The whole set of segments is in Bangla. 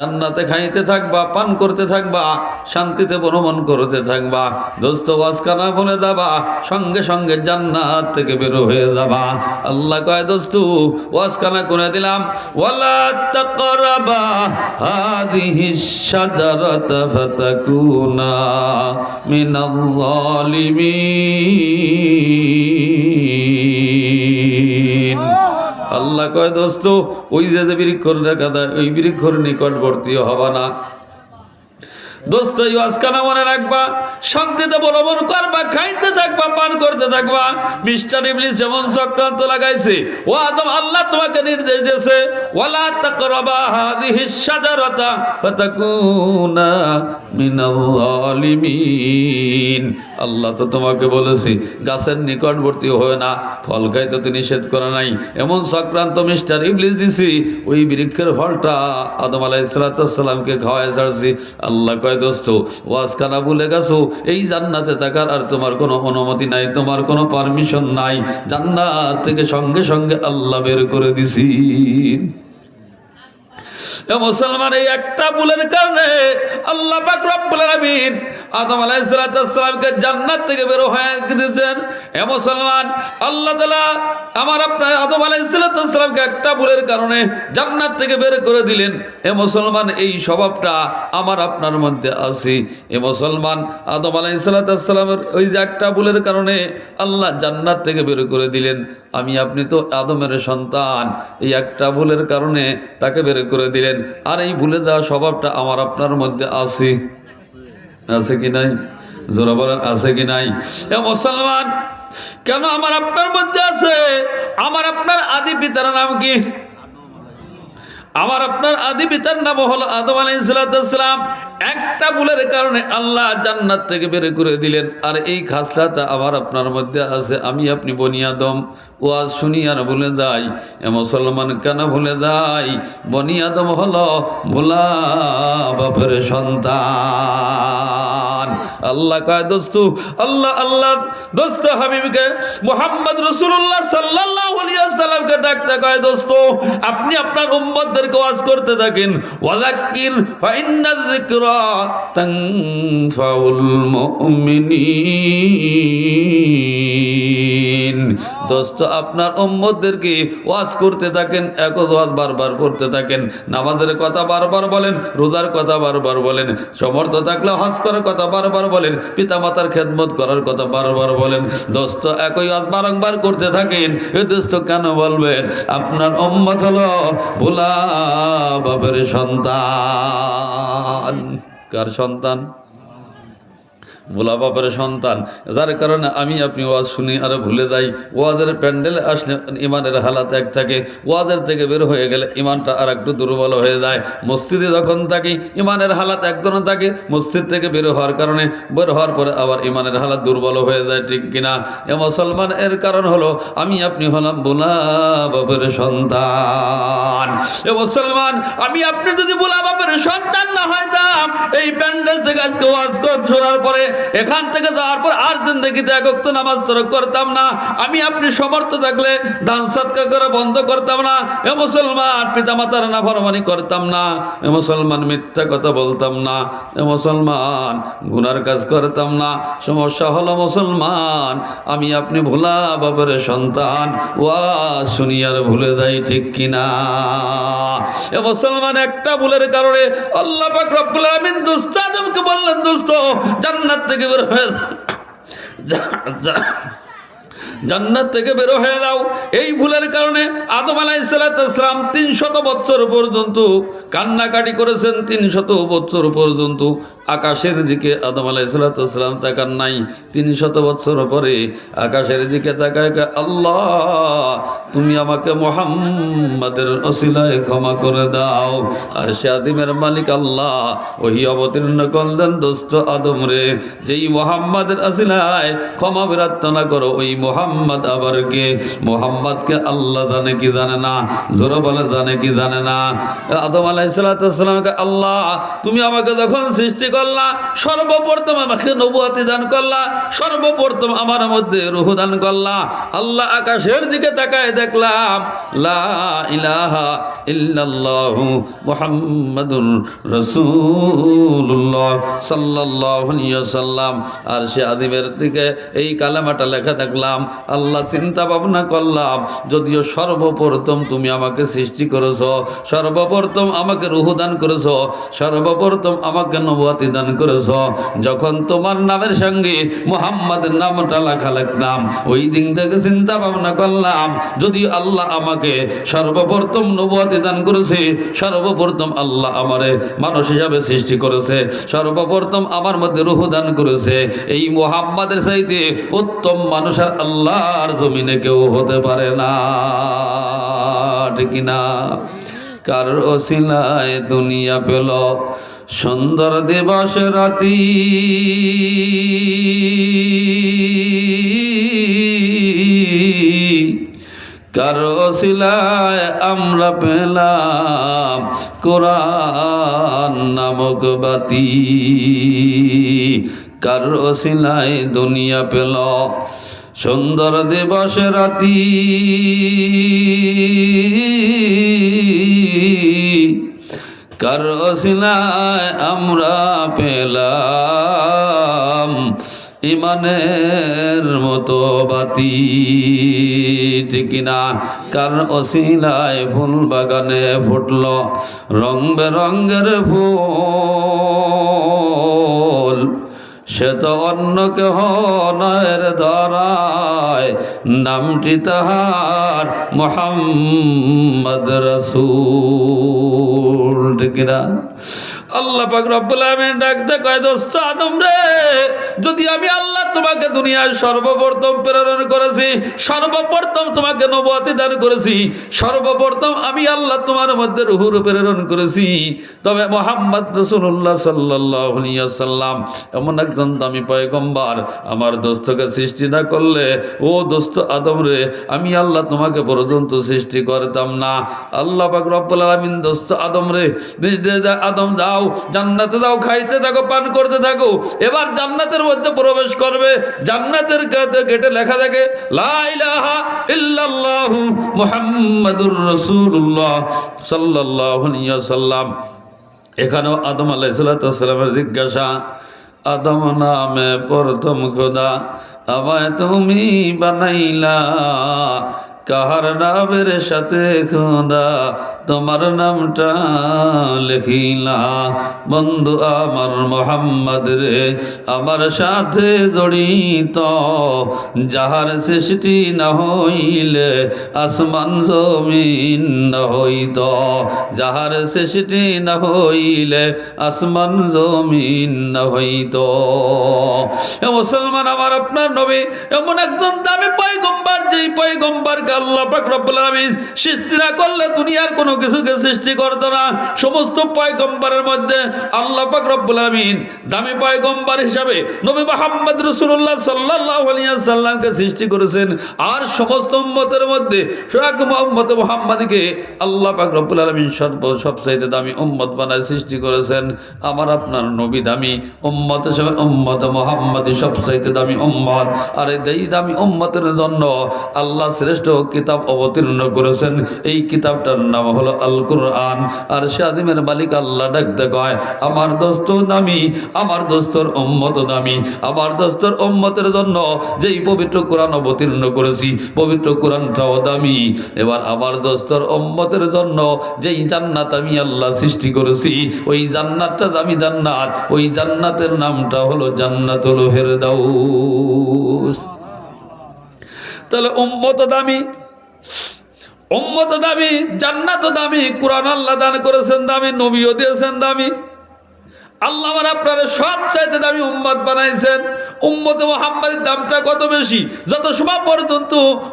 জান্নাতে খাইতে থাকবা, পান করতে থাকবা, শান্তিতে ভ্রমণ করতে থাকবা, দোস্ত ওয়াজখানা বলে দাবা সঙ্গে সঙ্গে জান্নাত থেকে বের হয়ে যাবা। আল্লাহ কয়, দোস্ত ওয়াজখানা করে দিলাম? ওয়ালা তাকরাবা হাদিহি শাজারাতা ফাতাকুনা মিনাল জালিমিন আল্লাহ কয় দোস্ত ওই যে যে বৃক্ষর দেখা ওই বৃক্ষর নিকটবর্তী হবা না। দোস্ত, এই আজকানা মনে রাখবা, শান্তিতে বলবন করবা, খাইতে থাকবা, পান করতে থাকবা। মিস্টার ইবলিস যেমন চক্রান্ত লাগাইছে, ও আদম, আল্লাহ তোমাকে নির্দেশ দিয়েছে, ওয়ালা তাকরাবা হাদিহি শাজারাতা ফাতাকুনা মিনাল জালিমিন আল্লাহ তো তোমাকে বলেছি, গাছের নিকটবর্তী হয়ে না, ফল খাইতে তো নিষেধ করে নাই। এমন চক্রান্ত মিস্টার ইবলিস দিছি, ওই বৃক্ষের ফলটা আদম আলাহ ইসলাতামকে খাওয়াই ছাড়ছি। আল্লাহ কয় দোস্ত ওয়াজখানা ভুলে গেছো? এই জান্নাতে থাকার আর তোমার কোনো অনুমতি নাই, তোমার কোনো পারমিশন নাই। জান্নাত থেকে সঙ্গে সঙ্গে আল্লাহ বের করে দিছি। মুসলমান, এই একটা ভুলের কারণে আল্লাহ পাক রব্বুল আলামিন আদম আলাইহিস সালামকে জান্নাত থেকে বের হয়ে দিয়েছেন। এ মুসলমান, আল্লাহ তাআলা আমার আপনার আদম আলাইহিস একটা ভুলের কারণে জান্নাত থেকে বের করে দিলেন। এ মুসলমান, এই স্বভাবটা আমার আপনার মধ্যে আছে। এ মুসলমান, আদম আলাইহিস সালামের ওই যে একটা ভুলের কারণে আল্লাহ জান্নাত থেকে বের করে দিলেন। আমি, আপনি তো আদমের সন্তান, এই একটা ভুলের কারণে তাকে বের করে দিলেন। আর এই ভুলে দেওয়া স্বভাবটা আমার আপনার মধ্যে আছে। আছে কি নাই? জোরা বলেন, আছে কি নাই? এ মুসলমান, কেন আমার আপনার মধ্যে আছে? আমার আপনার আদি পিতার নাম কি? আমার আপনার আদি পিতার নাম হলো আদম আলাইসালাম একটা ভুলের কারণে আল্লাহ জান্নাত থেকে বের করে দিলেন। আর এই খাসলাটা আমার আপনার মধ্যে আছে, আমি আপনি বনি আদম। ও আজ শুনি আর ভুলে যাই, এ মুসলমান কেন ভুলে যাই? বনি আদম হলো ভোলা বাপের সন্তান। আল্লাহ কয়, দোস্তু, আল্লাহ আল্লাহ, দোস্ত হাবিবকে মোহাম্মদ রসুল্লাহ সাল্লাহ সাল্লামকে ডাকতে কয়, দোস্ত, আপনি আপনার উম্মতদেরকে ওয়াজ করতে থাকেন। ওয়াজাক্কির দোস্ত, আপনার উম্মতদেরকে ওয়াজ করতে থাকেন এক বারবার করতে থাকেন। নামাজের কথা বারবার বলেন, রোজার কথা বারবার বলেন। সমর্থ থাকলে হজ করার কথা বারবার বলেন পিতা মাতার খেদমত করার কথা বারবার বলেন, দোস্ত একই বারংবার করতে থাকেন, এ দোস্ত কেন বলবেন? আপনার অম্মত হলো ভোলা বাপের সন্তান। কার সন্তান? ভোলা বাপের সন্তান। যার কারণে আমি আপনি ওয়াজ শুনি আর ভুলে যাই। ওয়াজের প্যান্ডেলে আসলে ইমানের হালাত এক থাকে। ওয়াজের থেকে বের হয়ে গেলে ইমানটা আর একটু দুর্বল হয়ে যায়। মসজিদে যখন থাকি, ইমানের হালাত একদমই থাকে। মসজিদ থেকে বের হওয়ার কারণে বের হওয়ার পরে আবার ইমানের হালাত দুর্বল হয়ে যায়, ঠিক কিনা? এ মুসলমান, এর কারণ হলো আমি আপনি হলাম ভোলা বাপের সন্তান। এ মুসলমান, আমি আপনি যদি ভোলা বাপের সন্তান না হইতাম, এই প্যান্ডেল থেকে আজকে ওয়াজ শোনার পরে এখান থেকে যাওয়ার পর আর জিন্দগিতে একক নামাজ তরক করতাম না। আমি আপনি সমর্থ থাকলে দান সৎকার করে বন্ধ করতাম না। এ মুসলমান পিতামাতার নাফরমানি করতাম না। এ মুসলমান মিথ্যা কথা বলতাম না। এ মুসলমান গুনার কাজ করতাম না। সমস্যা হলো মুসলমান, আমি আপনি ভোলা বাবার সন্তান। ওয়া শুনিয়ার ভুলে যাই ঠিক কিনা। এ মুসলমান একটা ভুলের কারণে আল্লাহ পাক রব্বুল আলামিন দুস্ত আদমকে বললেন দুস্ত জান্নাত থেকে বের হয়ে জান্নাত থেকে বের হয়ে যাও। এই ভুলের কারণে আদম আলাইসালাম তিন শত বছর পর্যন্ত কান্নাকাটি করেছেন, তিনশত বছর পর্যন্ত। আকাশের দিকে আদম আলাইসালাম তাকান নাই। তিন শত বছর পরে আকাশের দিকে তাকায় আল্লাহ, তুমি আমাকে মোহাম্মদের অসিলায় ক্ষমা করে দাও। আর সে আদিমের মালিক আল্লাহ ওই অবতীর্ণ করলেন দোস্ত আদম রে, যেই মোহাম্মদের আসিলায় ক্ষমা প্রার্থনা করো, ওই মোহাম্মদ মোহাম্মদ আবার কে? মোহাম্মদকে আল্লাহ জানে কি জানে না, জোরে বলে জানে কি জানে না। আদম আলাইসালামকে আল্লাহ, তুমি আমাকে যখন সৃষ্টি করলা সর্বপ্রথম আমাকে নবুয়াতি দান করলা, সর্বপ্রথম আমার মধ্যে রুহু দান করলা। আল্লাহ আকাশের দিকে তাকায় দেখলাম, লা ইলাহা ইল্লাল্লাহু মুহাম্মাদুর রাসূলুল্লাহ সাল্লাল্লাহু আলাইহি ওয়াসাল্লাম। আর সে আদিমের দিকে এই কালেমাটা লেখা দেখলাম, আল্লাহ চিন্তা ভাবনা করলাম, যদিও সর্বপ্রথম তুমি আমাকে সৃষ্টি করেছ, সর্বপ্রথম আমাকে রুহু দান করেছ, সর্বপ্রথম আমাকে নবুয়াতি দান করেছ। যখন তোমার নামের সঙ্গে মোহাম্মদের নামটা লেখা লিখলাম, ওই দিন থেকে চিন্তা ভাবনা করলাম, যদি আল্লাহ আমাকে সর্বপ্রথম নবুয়াতি দান করেছে, সর্বপ্রথম আল্লাহ আমারে মানুষ হিসাবে সৃষ্টি করেছে, সর্বপ্রথম আমার মধ্যে রুহু দান করেছে, এই মোহাম্মদের চাইতে উত্তম মানুষ আর আল্লাহর জমিনে কেউ হতে পারে না। ঠিক না কার ওসিলায় দুনিয়া পেল সুন্দর দিবস রাতি। কারও শিলায় আমরা পেলাম কোরআন নামক বাতি। কারও শিলায় দুনিয়া পেল সুন্দর দিবস রাতি। কারও অসিলায় আমরা পেলাম ইমানের মতো বাতি। ঠিক না? কার অসিলায় ফুল বাগানে ফুটল রং বেরঙ্গের ফুল। সে তো অন্য কেহ নয়ের ধরায় নামটি তাহার মোহাম্মদ রসুল। ঠিক না আল্লাহ পাক রব্বুল আলামিন ডাকতে কয় দোস্ত আদম রে, যদি আমি আল্লাহ তোমাকে দুনিয়ায় সর্বপ্রথম প্রেরণ করেছি, সর্বপ্রথম তোমাকে নবুয়তি দান করেছি, সর্বপ্রথম আমি আল্লাহ তোমার মধ্যে রুহুর প্রেরণ করেছি। তবে মোহাম্মদ রসুল্লাহ ওয়াসাল্লাম, এমন একজন দামি পয়গম্বর আমার দোস্তকে সৃষ্টি না করলে, ও দোস্ত আদম রে, আমি আল্লাহ তোমাকে পর্যন্ত সৃষ্টি করতাম না। আল্লাহ পাক রব্বুল আলামিন দোস্ত আদম রে আদম যাও, জান্নাতে যাও, খাইতে থাকো, পান করতে থাকো, এবার জান্নাতের মধ্যে প্রবেশ করবে। জান্নাতের গেটে লেখা থাকে ইল্লাল্লাহু মুহাম্মাদুর রাসূলুল্লাহ এখানেও আদম আলাইসালামের জিজ্ঞাসা, আদম নামে প্রথম খোদা আবায় তুমি বানাইলা কাহার নামের সাথে খোদা তোমার নামটা লেখিলা। বন্ধু আমার মোহাম্মদ রে, আমার সাথে জড়িত, যাহার সৃষ্টি না হইলে আসমান জমিন না হইত। যাহার সৃষ্টি না হইলে আসমান জমিন না হইত। মুসলমান আমার আপনার নবী, এমন একজন দামি পাই পয়গম্বর যেই পয়গম্বরকে আল্লাহ পাক রব্বুল আলামিন সৃষ্টি না করলে দুনিয়ার কোনো কিছুকে সৃষ্টি করতো না, সমস্ত পয়গম্বরের মধ্যে আল্লাহ পাক রব্বুল আলামিন দামি পয়গম্বর হিসাবে নবী মুহাম্মদ রাসূলুল্লাহ সাল্লাল্লাহু আলাইহি সাল্লামকে সৃষ্টি করেছেন। আর সমস্ত উম্মতের মধ্যে সোহাগ মোহাম্মদ মুহাম্মাদকে আল্লাহ পাক রব্বুল আলামিন সর্ব, সবচাইতে দামি উম্মত বানায় সৃষ্টি করেছেন। আমার আপনার নবী দামি উম্মত হিসেবে উম্মত মোহাম্মদী সবচাইতে দামি উম্মত। আর এই দামি উম্মতের জন্য আল্লাহ শ্রেষ্ঠ কিতাব অবতীর্ণ করেছেন। এই কিতাবটার নাম হলো আল কুরআন আর স্বাধীনের মালিক আল্লাহ ডাকতে কয়, আমার দোস্ত দামি আমার দোস্তর উম্মত দামি আমার দোস্তর উম্মতের জন্য যেই পবিত্র কোরআন অবতীর্ণ করেছি, পবিত্র কোরআনটাও দামি। এবার আমার দোস্তর উম্মতের জন্য যেই জান্নাত আমি আল্লাহ সৃষ্টি করেছি, ওই জান্নাতটা দামি জান্নাত, ওই জান্নাতের নামটা হলো জান্নাতুল ফেরদাউস। তাহলে উম্মত দামি। উম্মত দামি, জান্নাত দামি, কোরআন আল্লাহ দান করেছেন দামি, নবীও দিয়েছেন দামি। আল্লাহ আমার আপনারা সব চাইতে দামি উম্মত বানাইছেন। উম্মতে মোহাম্মদের দামটা কত বেশি? যত সময় পর্যন্ত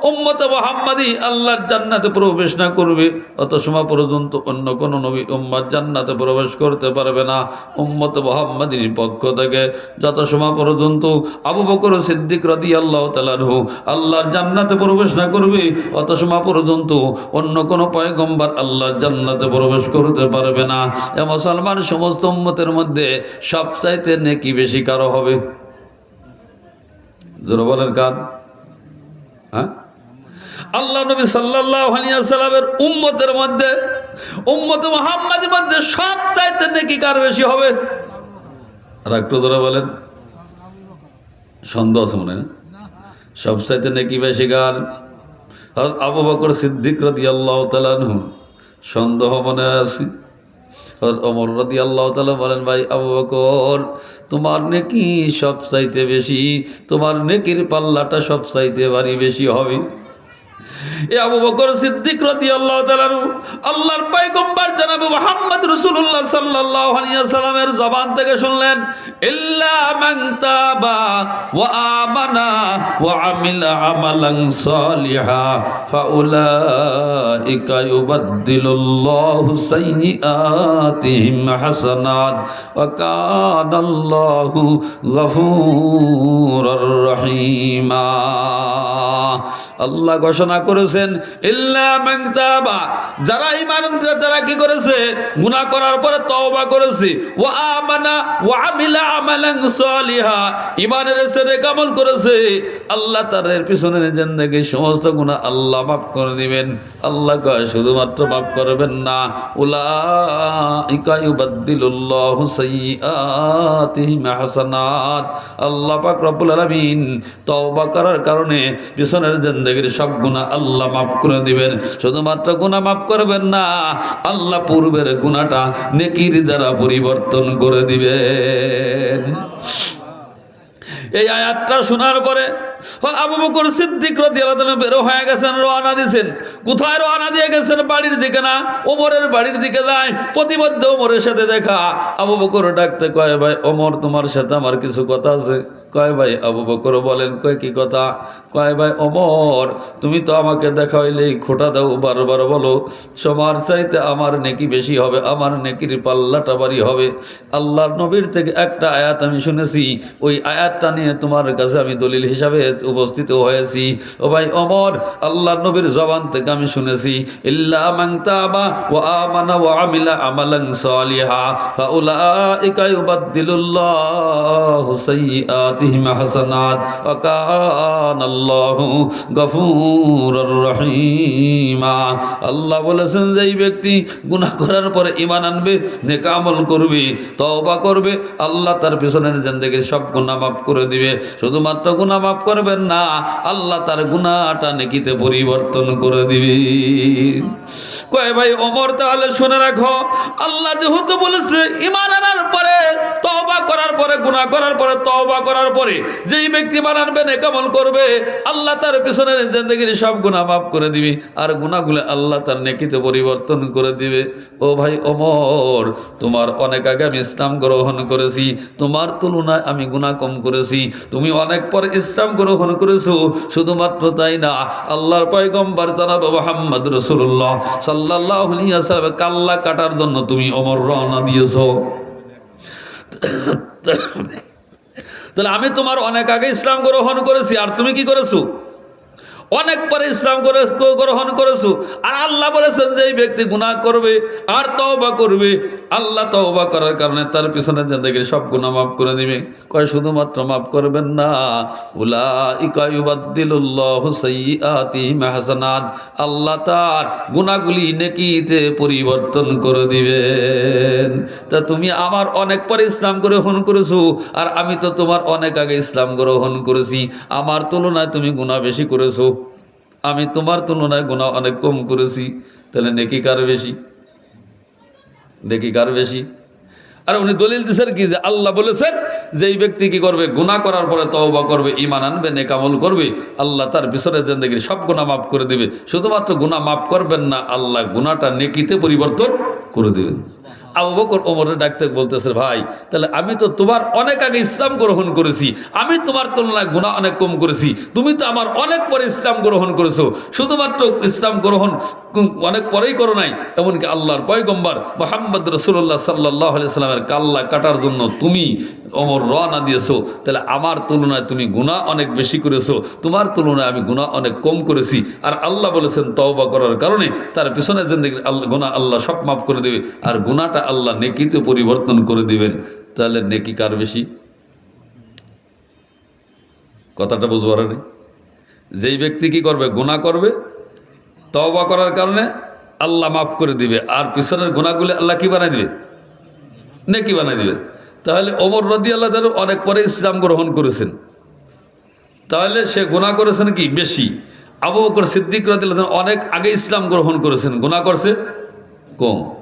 উম্মতে মোহাম্মদই আল্লাহর জান্নাতে প্রবেশ না করবে অত সময় পর্যন্ত অন্য কোন নবী উম্মত জান্নাতে প্রবেশ করতে পারবে না। উম্মতে মোহাম্মদের পক্ষ থেকে যত সময় পর্যন্ত আবু বকর সিদ্দিক রদি আল্লাহ তালানহু আল্লাহর জান্নাতে প্রবেশ না করবে অত সময় পর্যন্ত অন্য কোন পয়গম্বর আল্লাহর জান্নাতে প্রবেশ করতে পারবে না। এ মুসলমান সমস্ত উম্মতের মধ্যে সবচাইতে নেকি বেশি কারও হবে? জোর বলেন কার? হ্যাঁ? আল্লাহ নবী সাল্লামের উম্মতের মধ্যে, উম্মত মুহাম্মাদের মধ্যে সব চাইতে নেকি কার বেশি হবে? আর একটু ধরে বলেন। সন্দেহ আছে মনে সব চাইতে নেকি বেশি কার? আবু বকর সিদ্দিক রাদিয়াল্লাহু তাআলা আনহু। সন্দেহ মনে আছে। হযরত রদি আল্লাহ তালা বলেন, ভাই আবু বকর, তোমার নেকি সব চাইতে বেশি, তোমার নেকির পাল্লাটা সব চাইতে বাড়ি বেশি হবে? এ আবু বকর সিদ্দিক রাদিয়াল্লাহু তাআলা আনহু, আল্লাহর পয়গম্বর জনাব মুহাম্মদ রাসূলুল্লাহ সাল্লাল্লাহু আলাইহি জবান থেকে শুনলেন, ইল্লা মান তাবা ওয়া আমানা ওয়া আমিলা আমালান সালিহা, ফাউলাইকা ইউবাদদিলুল্লাহু সাইয়্যাতিহিম হাসানাত, ওয়া কানাল্লাহু গফুরুর রহিমা। আল্লাহ ঘোষণা করেছেন। মান তাবা। যারা ঈমান যারা কি করেছে? গুনাহ করার পরে তওবা করেছে। ওয়া আমানা ওয়া আমিলা আমালান সালিহা। ঈমানের সাথে আমল করেছে। আল্লাহ তাদের জিন্দেগি সমস্ত গুনাহ আল্লাহ মাফ করে দিবেন। আল্লাহ কয়, শুধুমাত্র মাফ করবেন না। হাসানাত আল্লাহ পাক রব্বুল তওবা করার কারণে পিছনের জিন্দেগির সব গুনাহ আল্লাহ মাফ করে দিবেন। শুধুমাত্র গুনাহ মাফ করবেন না, আল্লাহ পূর্বের গুনাহটা নেকির দ্বারা পরিবর্তন করে দিবেন। এই আয়াতটা শোনার পরে আবু বকর সিদ্দিক রাদিয়াল্লাহু বের হয়ে গেছেন, রওনা দিয়েছেন। কোথায় রওনা দিয়ে গেছেন? বাড়ির দিকে না, ওমরের বাড়ির দিকে যায়। প্রতিবদ্ধ ওমরের সাথে দেখা। আবু বকর ডাকতে কয়, ভাই, ওমর, তোমার সাথে আমার কিছু কথা আছে। কয় ভাই আবু বকর বলেন, কয় কি কথা? কয় ভাই ওমর, তুমি তো আমাকে দেখাইলেই খোটা দাও, বারবার বলো, সবার চাইতে আমার নেকি বেশি হবে, আমার নেকির পাল্লাটা বাড়ি হবে। আল্লাহর নবীর থেকে একটা আয়াত আমি শুনেছি, ওই আয়াতটা নিয়ে তোমার কাছে আমি দলিল হিসাবে উপস্থিত হয়েছি। ও ভাই অমর আল্লাহর নবীর জবান থেকে আমি শুনেছি, ইল্লা তাবা আমানা ওয়া আমিলা আমালান সালিহা, ফাউলাইকা ইউবাদদিলুল্লাহু সাইয়্যাতিহিম হাসানাত। ওয়া কানাল্লাহু গফুরুর রহিমা। আল্লাহ বলেছেন যে এই ব্যক্তি গুনাহ করার পরে ঈমান আনবে, নেক আমল করবে, তওবা করবে, আল্লাহ তার পিছনের জিন্দেগির সব গুনাহ মাফ করে দিবে। শুধুমাত্র গুনাহ মাফ করবেন না, আল্লাহ তার গুনাহটা নেকিতে পরিবর্তন করে দিবে। কয় ভাই ওমর, তাহলে শুনে রাখো, আল্লাহ যেহেতু বলেছে, ঈমান আনার পরে তওবা করার পরে, গুনাহ করার পরে তওবা করার পরে যেই ব্যক্তি বানানবে নেক আমল করবে, আল্লাহ তার পিছনের জিন্দেগির সব গুনাহ মাফ করে দিবে, আর গুনাহগুলো আল্লাহ তার নেকিতে পরিবর্তন করে দিবে। ও ভাই ওমর, তোমার অনেক আগে আমি ইসলাম গ্রহণ করেছি, তোমার তুলনায় আমি গুনাহ কম করেছি, তুমি অনেক পর ইসলাম গ্রহণ করেছ, শুধুমাত্র তাই না, আল্লাহর পয়গম্বর জানাব মোহাম্মদ রসুল্লাহ সাল্লাহ কাল্লা কাটার জন্য তুমি অমর রওনা দিয়েছ। তাহলে আমি তোমার অনেক আগে ইসলাম গ্রহণ করেছি আর তুমি কি করেছ? অনেক পরে ইসলাম গ্রহণ করেছ। আর আল্লাহ বলেছেন যে এই ব্যক্তি গুনাহ করবে, আর তওবা করবে। আল্লাহ তওবা করার কারণে তার পিছনে জিন্দেগির সব গুনাহ মাফ করে দিবে। কয়, শুধুমাত্র মাফ করবেন না। সাইয়্যাতিহিম হাসানাত। আল্লাহ তার গুনাহগুলি নেকিতে পরিবর্তন করে দিবেন। তা তুমি আমার অনেক পরে ইসলাম গ্রহণ করেছ, আর আমি তো তোমার অনেক আগে ইসলাম গ্রহণ করেছি। আমার তুলনায় তুমি গুনাহ বেশি করেছ। আমি তোমার তুলনায় গুনাহ অনেক কম করেছি, তাহলে নেকি কার বেশি? নেকি কার বেশি? আর উনি দলিল দিচ্ছেন কি যে আল্লাহ বলেছেন যে এই ব্যক্তি কি করবে, গুনাহ করার পরে তওবা করবে ইমান আনবে নেকামল করবে, আল্লাহ তার পিছনে জিন্দগির সব গুনাহ মাফ করে দিবে। শুধুমাত্র গুনাহ মাফ করবেন না, আল্লাহ গুনাহটা নেকিতে পরিবর্তন করে দেবেন। আবু বকর ওমরের ডাকতে বলতেছে, ভাই, তাহলে আমি তো তোমার অনেক আগে ইসলাম গ্রহণ করেছি, আমি তোমার তুলনায় গুণা অনেক কম করেছি, তুমি তো আমার অনেক পরে ইসলাম গ্রহণ করেছ, শুধুমাত্র ইসলাম গ্রহণ অনেক পরেই করো নাই, এমনকি আল্লাহর পয়গম্বর মোহাম্মদ রসুল্লাহ সাল্লাহ সাল্লামের কাল্লা কাটার জন্য তুমি অমর রওনা দিয়েছ, তাহলে আমার তুলনায় তুমি গুণা অনেক বেশি করেছ, তোমার তুলনায় আমি গুণা অনেক কম করেছি। আর আল্লাহ বলেছেন, তওবা করার কারণে তার পিছনে জিন্দগি আল্লাহ গুণা আল্লাহ সব মাফ করে দেবে, আর গুণাটা আল্লাহ নেকিতে পরিবর্তন করে দিবেন, তাহলে নেকি কার বেশি? কথাটা বুঝবার নেই যেই ব্যক্তি কি করবে? গুণা করবে? তবা করার কারণে আল্লাহ মাফ করে দিবে। আর পিছনের গুণাগুলি আল্লাহ কি বানাই দিবে? নেকি বানাই দিবে। তাহলে ওমর রদি আল্লাহ তাআলা অনেক পরে ইসলাম গ্রহণ করেছেন। তাহলে সে গুণা করেছেন কি? বেশি। আবু বকর সিদ্দিক তাআলা অনেক আগে ইসলাম গ্রহণ করেছেন। গুণা করছে? কম।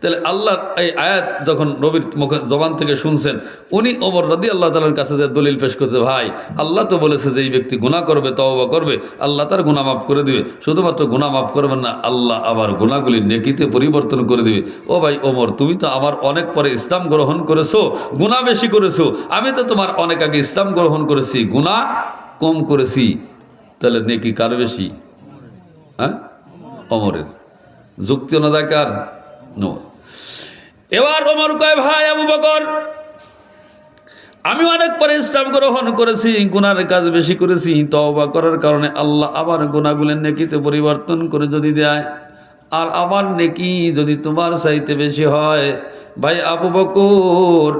তাহলে আল্লাহ এই আয়াত যখন নবীর মুখে জবান থেকে শুনছেন, উনি ওমর রদি আল্লাহ তালার কাছে যে দলিল পেশ করতে ভাই, আল্লাহ তো বলেছে যে এই ব্যক্তি গুণা করবে, তওবা করবে, আল্লাহ তার গুণা মাফ করে দিবে। শুধুমাত্র গুণা মাফ করবেন না, আল্লাহ আবার গুণাগুলি নেকিতে পরিবর্তন করে দিবে। ও ভাই ওমর, তুমি তো আমার অনেক পরে ইসলাম গ্রহণ করেছ গুণা বেশি করেছ। আমি তো তোমার অনেক আগে ইসলাম গ্রহণ করেছি গুণা কম করেছি। তাহলে নেকি কার বেশি? হ্যাঁ? অমরের যুক্তি অনুযায়ী নো এবার ওমর কয়, ভাই আবু বকর, আমি অনেক পরে ইসলাম গ্রহণ করেছি, গুনার কাজ বেশি করেছি, তওবা করার কারণে আল্লাহ আবার গুণাগুলের নেকিতে পরিবর্তন করে যদি দেয়, আর আমার নেকি যদি তোমার চাইতে বেশি হয়, ভাই আবু বকর,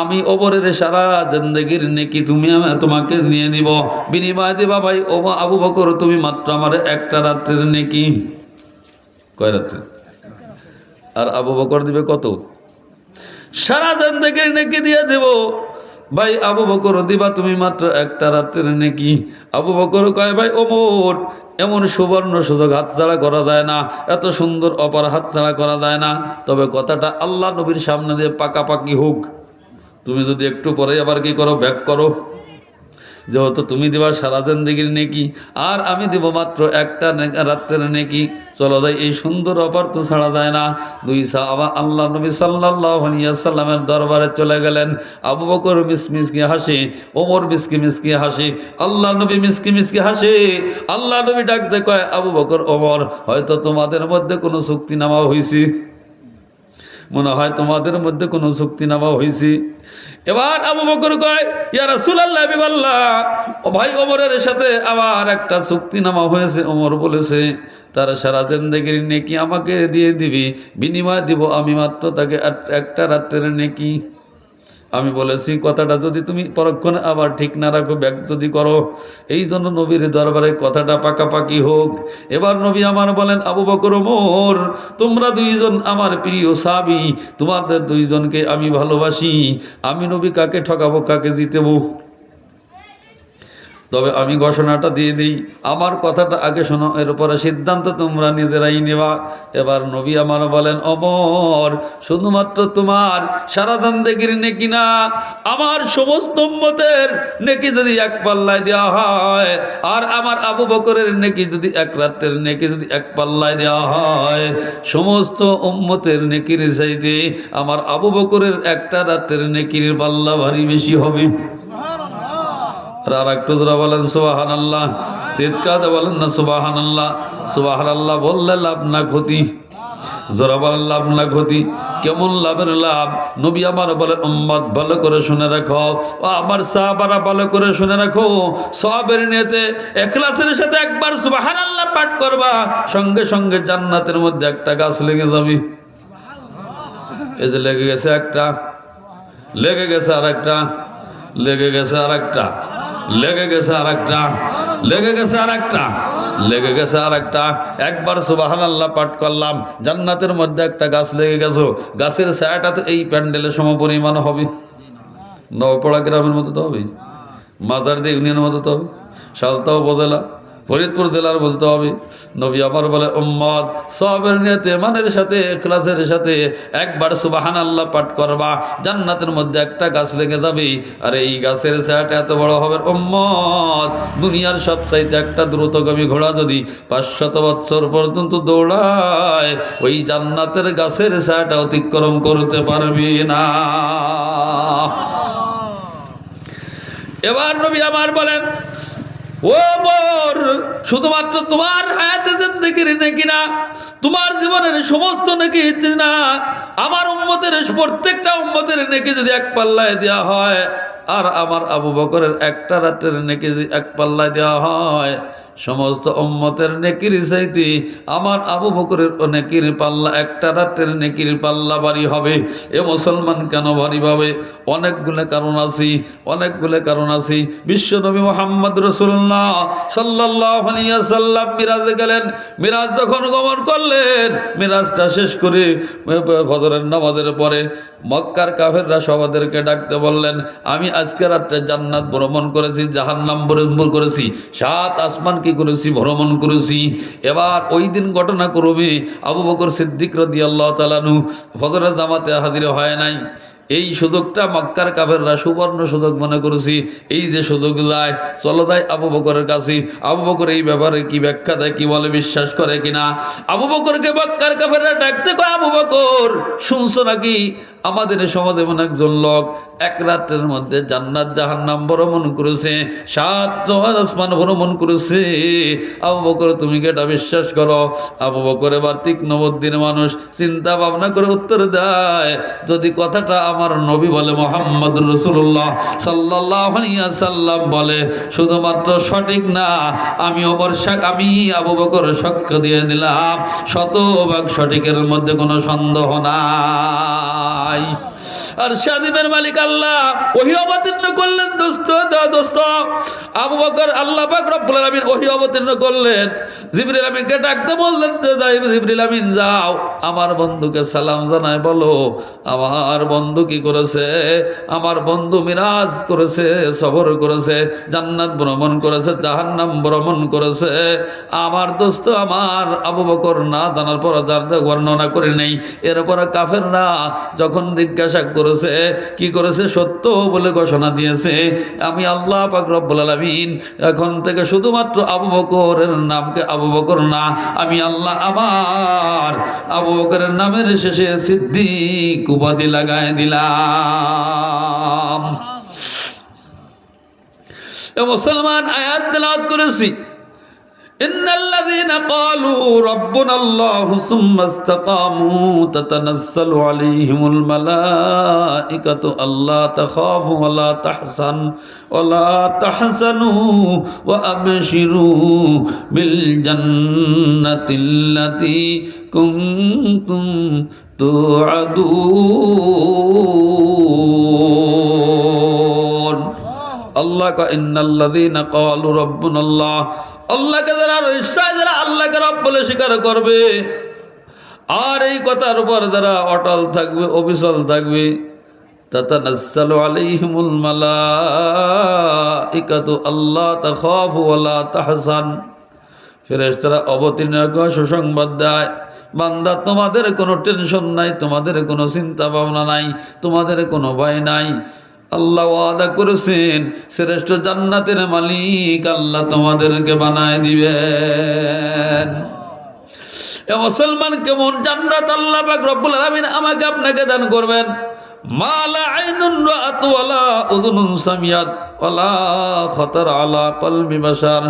আমি ওপরের সারা জিন্দগির নেকি তুমি তোমাকে নিয়ে নিব। বিনিময় দেবা ভাই ও আবু বকর, তুমি মাত্র আমার একটা রাত্রের নেকি। কয় রাত্রে আর আবু বকর দিবে কত? সারা থেকে নেকি দিয়ে দেব। ভাই, আবু বকর দিবা তুমি মাত্র একটা রাতের নেকি। আবু বকর কয়, ভাই ওমর এমন সুবর্ণ সুযোগ হাতছাড়া করা যায় না। এত সুন্দর অপার হাতছাড়া করা যায় না। তবে কথাটা আল্লাহ নবীর সামনে দিয়ে পাকাপাকি হোক। তুমি যদি একটু পরে আবার কি করো, ব্যাক করো। যেহেতু তুমি দিবা সারা জিন্দিগির নেকি, আর আমি দিব মাত্র একটা রাত্রের নেকি। চলো যাই, এই সুন্দর অপার তো ছাড়া যায় না। দুই সাহাবা আল্লাহ নবী সাল্লাহ সাল্লামের দরবারে চলে গেলেন। আবু বকর মিসমিসকি হাসে, ওমর মিসকি মিসকি হাসে, আল্লাহ নবী মিসকি মিসকি হাসে। আল্লাহ নবী ডাকতে কয়, আবু বকর, ওমর, হয়তো তোমাদের মধ্যে কোনো চুক্তি নামা হয়েছে মনে হয় তোমাদের মধ্যে কোনো শক্তি নামা হয়েছে। এবার আবু বকর কয় ইয়ারা সুলাল্লাহ বিবাল্লাহ, ও ভাই ওমরের সাথে আবার একটা চুক্তি নামা হয়েছে, ওমর বলেছে, তার সারা জিন্দেগির নেকি আমাকে দিয়ে দিবি, বিনিময় দিব আমি মাত্র তাকে একটা রাত্রের নেকি। আমি বলেছি, কথাটা যদি তুমি পরক্ষণে আবার ঠিক না রাখো ব্যাগ যদি করো, এই জন্য নবীর দরবারে কথাটা পাকাপাকি হোক। এবার নবী আমার বলেন, আবু বকর মোর তোমরা দুইজন আমার প্রিয় সাবি তোমাদের দুইজনকে আমি ভালোবাসি, আমি নবী কাকে ঠকাবো, কাকে জিতেবো? তবে আমি ঘোষণাটা দিয়ে দিই, আমার কথাটা আগে শোনো এর উপরে সিদ্ধান্ত তোমরা নিজেরাই নেবা। এবার নবী আমার বলেন, অমর, শুধুমাত্র তোমার সারা দান্দেগির নেকি না, আমার সমস্ত মতের নেকি যদি এক পাল্লায় দেওয়া হয়, আর আমার আবু বকরের নেকি যদি এক রাত্রের নেকি যদি এক পাল্লায় দেওয়া হয়, সমস্ত উম্মতের নেকির চাইতে আমার আবু বকরের একটা রাত্রের নেকির পাল্লা ভারী বেশি হবে। একটু বলেন সুবাহান বলেন না সুবাহান আল্লাহ বললে লাভ না ক্ষতি। জোরা বলেন, লাভ না ক্ষতি। কেমন লাভের লাভ? নবী আমার ভালো করে শুনে রাখো। ও আমার ভালো করে শুনে রাখো। নিয়েতে সাথে একবার সুবাহান আল্লাহ পাঠ করবা। সঙ্গে সঙ্গে জান্নাতের মধ্যে একটা গাছ লেগে যাবে। এই যে লেগে গেছে একটা। লেগে গেছে আর একটা লেগে গেছে আর একটা লেগে গেছে আর একটা লেগে গেছে আর একটা লেগে গেছে আর একটা একবার সুবাহান আল্লাহ পাঠ করলাম, জান্নাতের মধ্যে একটা গাছ লেগে গেছো, গাছের ছায়াটা তো এই প্যান্ডেলের সম পরিমাণ হবে। নবপাড়া গ্রামের মতো তো হবে মাজার দিয়ে ইউনিয়নের মতো তো হবে, সালতাও বদলা। ফরিদপুর জেলার বলতে হবে। নবী আমার বলে উম্মদ সবের নিয়তে মানের সাথে ক্লাসের সাথে একবার সুবাহান আল্লাহ পাঠ করবা, জান্নাতের মধ্যে একটা গাছ লেগে যাবে। আর এই গাছের ছায়াটা এত বড় হবে। উম্মদ দুনিয়ার সব চাইতে একটা দ্রুতগামী ঘোড়া যদি পাঁচশত বৎসর পর্যন্ত দৌড়ায়, ওই জান্নাতের গাছের ছায়াটা অতিক্রম করতে পারবি না। এবার নবী আমার বলেন ও মোর শুধুমাত্র তোমার হায়াতে জিন্দিগির নাকি না, তোমার জীবনের সমস্ত নাকি না, আমার উম্মতের প্রত্যেকটা উম্মতের নাকি যদি এক পাল্লায় দেওয়া হয়, আর আমার আবু বকরের একটা রাতের নেকি এক পাল্লায় দেওয়া হয় সমস্ত উম্মতের নেকির চাইতে আমার আবু বকরের নেকির পাল্লা একটা রাতের নেকির পাল্লা বাড়ি হবে। এ মুসলমান কেন বাড়ি পাবে অনেকগুলো কারণ আছি, অনেকগুলো কারণ আছি। বিশ্বনবী মোহাম্মদ রসুল্লাহ সাল্লাহ সাল্লাম মিরাজে গেলেন। মিরাজ যখন গমন করলেন, মিরাজটা শেষ করে ফজরের নামাজের পরে মক্কার কাফেররা সবাদেরকে ডাকতে বললেন, আমি আজকে রাত্রে জান্নাত ভ্রমণ করেছি, জাহান্নাম ভ্রমণ করেছি। সাত আসমান কি করেছি, ভ্রমণ করেছি। এবার ওই দিন ঘটনা করবে আবু বকর সিদ্দিক রদি আল্লাহ তালানু ফজরের জামাতে হাজির হয় নাই। এই সুযোগটা মক্কার কাফেররা সুবর্ণ সুযোগ মনে করেছি। এই যে সুযোগ দেয় চলো দেয় আবু বকরের কাছে, আবু বকর এই ব্যাপারে কি ব্যাখ্যা দেয়, কি বলে, বিশ্বাস করে কিনা? আবু বকরকে মক্কার কাফেররা ডাকতে কয়, আবু বকর, শুনছো নাকি? আমাদের সমাজে এমন একজন লোক এক রাত্রের মধ্যে জান্নাত জাহান্নাম ভ্রমণ করেছে সাত জহান আসমান ভ্রমণ করেছে। আবু বকর, তুমি কি এটা বিশ্বাস করো? আবু বকর এবার তীক্ষ্ণ বুদ্ধির মানুষ চিন্তা ভাবনা করে উত্তর দেয়, যদি কথাটা আমার নবী বলে মোহাম্মদ রসুল্লাহ সাল্লাহ সাল্লাম বলে, শুধুমাত্র সঠিক না, আমি অবর আমি আবু বকর সাক্ষ্য দিয়ে নিলাম। শতভাগ সঠিকের মধ্যে কোনো সন্দেহ নাই। আর মালিক আল্লাহ, ওহি অবতীর্ণ করলেন দোস্ত দোস্ত আবু বকর আল্লাহ ওহি অবতীর্ণ করলেন। জিবরিল আমিনকে ডাকতে বললেন জিবরিল আমিন, যাও। আমার বন্ধুকে সালাম জানায়, বলো, আমার বন্ধু কি করেছে? আমার বন্ধু মিরাজ করেছে, সবর করেছে, জান্নাত ভ্রমণ করেছে, জাহান্নাম ভ্রমণ করেছে। আমার দোস্ত আমার আবু বকর না জানার পর যার বর্ণনা করে নেই। এরপর কাফেররা যখন জিজ্ঞাসা করেছে, কি করেছে? সত্য বলে ঘোষণা দিয়েছে। আমি আল্লাহ পাক রব্বুল আলামিন এখন থেকে শুধুমাত্র আবু বকরের নামকে আবু বকর না, আমি আল্লাহ আমার আবু বকরের নামের শেষে সিদ্দিক উপাধি লাগায় দিলাম। মুসলমান আয়াত তেলাওয়াত করেছি। إن الذين قالوا ربنا الله ثم استقاموا تتنزل عليهم الملائكة ألا تخافوا ولا تحزن ولا تحزنوا وأبشروا بالجنة التي كنتم توعدون. আল্লাহ আল্লাহকে যারা যারা আল্লাহকে রব বলে স্বীকার করবে, আর এই কথার উপর যারা অটল থাকবে, অবিচল থাকবে আল্লাহ অবতীর্ণ সুসংবাদ দেয়, বান্দা, তোমাদের কোনো টেনশন নাই, তোমাদের কোনো চিন্তা ভাবনা নাই, তোমাদের কোনো ভয় নাই। আল্লাহ ওয়াদা করেছেন, শ্রেষ্ঠ জান্নাতের মালিক আল্লাহ তোমাদেরকে বানায় দিবেন। এ মুসলমান কেমন জান্নাত আল্লাহ রব্বুল আলামিন আমাকে আপনাকে দান করবেন। মালা আইনুন উযুনুন সামিয়াত ওয়ালা খতর আলা কলবি বাশার।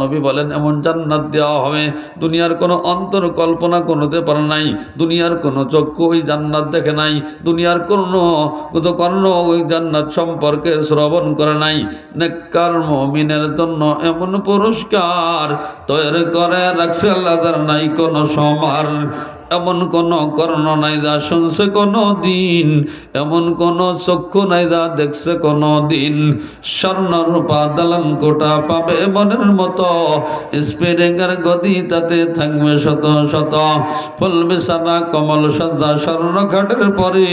নবী বলেন, এমন জান্নাত দেওয়া হবে। দুনিয়ার কোনো অন্তর কল্পনা করতে পারে নাই। দুনিয়ার কোনো চক্ষু ওই জান্নাত দেখে নাই। দুনিয়ার কোনো কোনো কর্ণ ওই জান্নাত সম্পর্কে শ্রবণ করে নাই। নেককার মমিনের জন্য এমন পুরস্কার তৈরি করে রাখছে আল্লাহ নাই কোনো সমার। এমন কোন কর্ণ নাই যা শুনছে কোনো দিন, এমন কোন চক্ষু নাই যা দেখছে কোনো দিন। স্বর্ণ রূপা দালান কোটা পাবে মনের মতো, স্পিরিংয়ের গদি তাতে থাকবে শত শত। ফুল বিছানা, কমল স্বর্ণ ঘাটের পরে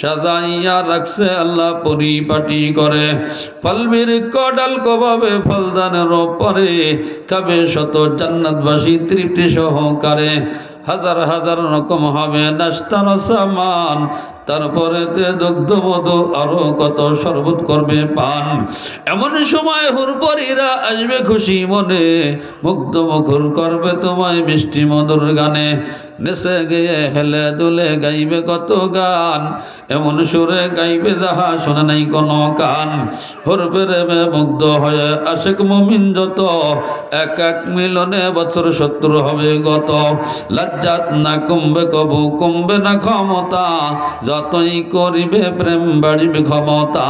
সাজাইয়া রাখছে আল্লাহ পরিপাটি করে। ফলবির কডাল কবাবে ফলদানের পরে কাবে শত জান্নাতবাসী তৃপ্তি সহকারে। হাজার হাজার রকম হবে নাস্তার সামান। তারপরে দগ্ধ মধু আরও কত শরবত করবে পান। এমন সময় হুরপরীরা আসবে খুশি মনে, মুগ্ধ মুখর করবে তোমায় মিষ্টি মধুর গানে। নেশে গিয়ে হেলে দুলে গাইবে কত গান, এমন সুরে গাইবে যাহা শোনে নাই কোনো কান। হুর প্রেমে মুগ্ধ হয়ে আশেক মমিন যত, এক এক মিলনে বছর শত্রু হবে গত। লজ্জাত না কমবে কবু কমবে না ক্ষমতা, যতই করিবে প্রেম বাড়িবে ক্ষমতা।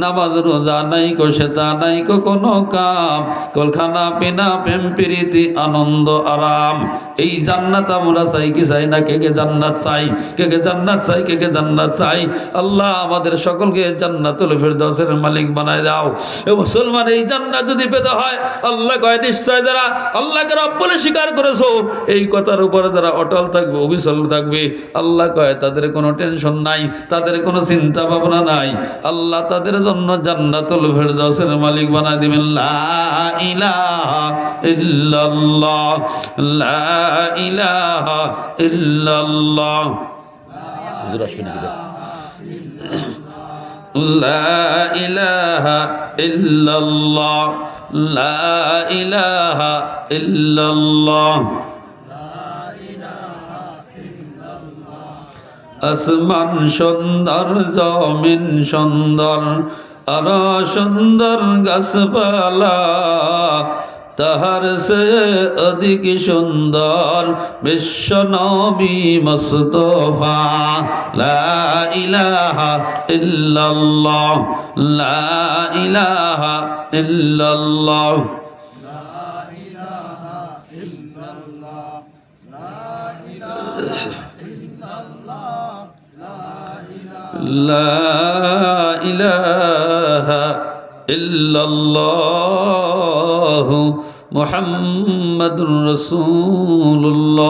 নামাজ রোজা নাই কো, সেতা নাই কো কোনো কাম। কলখানা, পিনা, প্রেম, প্রীতি, আনন্দ, আরাম, এই জান্নাত আমরা চাই কি চাই না? কে কে জান্নাত চাই? কে কে জান্নাত চাই? কে কে জান্নাত চাই? আল্লাহ আমাদের সকলকে জান্নাতুল ফেরদাউসের মালিক বানায় দাও। এ মুসলমান, এই জান্নাত যদি পেতে হয়, আল্লাহ কয়, নিশ্চয় যারা আল্লাহকে রব বলে স্বীকার করেছ, এই কথার উপরে যারা অটল থাকবে, অবিচল থাকবে, আল্লাহ কয়, তাদের কোনো টেনশন নাই, তাদের কোনো চিন্তা ভাবনা নাই। আল্লাহ তাদের জন্য জান্নাতুল ফেরদাউসের মালিক বানায় দিবেন, লা ইলাহা ইল্লাল্লাহ, লা ইলাহা ইল্লাল্লাহ। হুজুর আসবেন লা ইলাহা ইল্লাল্লাহ। লা ইলাহা ইল্লাল্লাহ। আসমান সুন্দর জমিন সুন্দর আর সুন্দর গাছপালা। তাহার সে অধিক সুন্দর বিশ্ব নবী মুস্তফা লা ইলাহা ইল্লাল্লাহ লা ইলাহা ইল্লাল্লাহ لا إله إلا الله মোহাম্মদুর রসুল্লাহ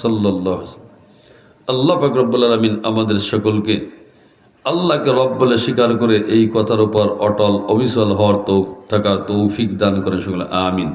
সাল্লাহ আল্লাহ পাকরব্বুল আলমিন আমাদের সকলকে আল্লাহকে রব বলে স্বীকার করে এই কথার উপর অটল অবিচল হওয়ার তো থাকা তৌফিক দান করে সকলে, আমিন।